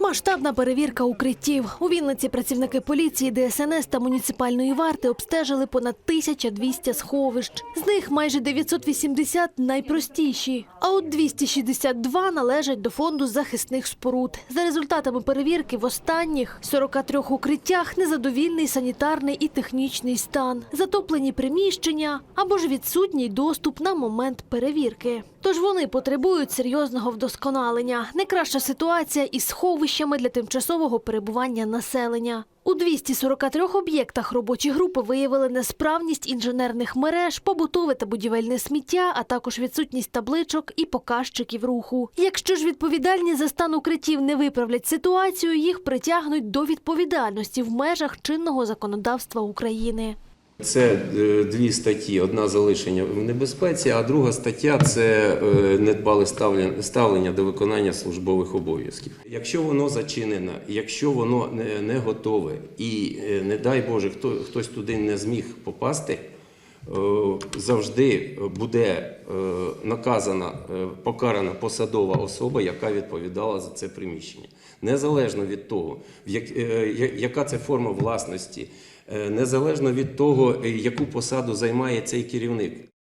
Масштабна перевірка укриттів. У Вінниці працівники поліції, ДСНС та муніципальної варти обстежили понад 1200 сховищ. З них майже 980 найпростіші, а от 262 належать до фонду захисних споруд. За результатами перевірки в останніх 43 укриттях незадовільний санітарний і технічний стан, затоплені приміщення або ж відсутній доступ на момент перевірки. Тож вони потребують серйозного вдосконалення. Не краща ситуація із сховищами для тимчасового перебування населення. У 243 об'єктах робочі групи виявили несправність інженерних мереж, побутове та будівельне сміття, а також відсутність табличок і показчиків руху. Якщо ж відповідальні за стан укриттів не виправлять ситуацію, їх притягнуть до відповідальності в межах чинного законодавства України. Це е, дві статті: одна залишення в небезпеці, а друга стаття це е, недбале ставлення, до виконання службових обов'язків. Якщо воно зачинене, якщо воно не, готове, і е, не дай Боже, хто хтось туди не зміг попасти. Е, Завжди буде е, наказана, е, покарана посадова особа, яка відповідала за це приміщення, незалежно від того, яка це форма власності, незалежно від того, яку посаду займає цей керівник.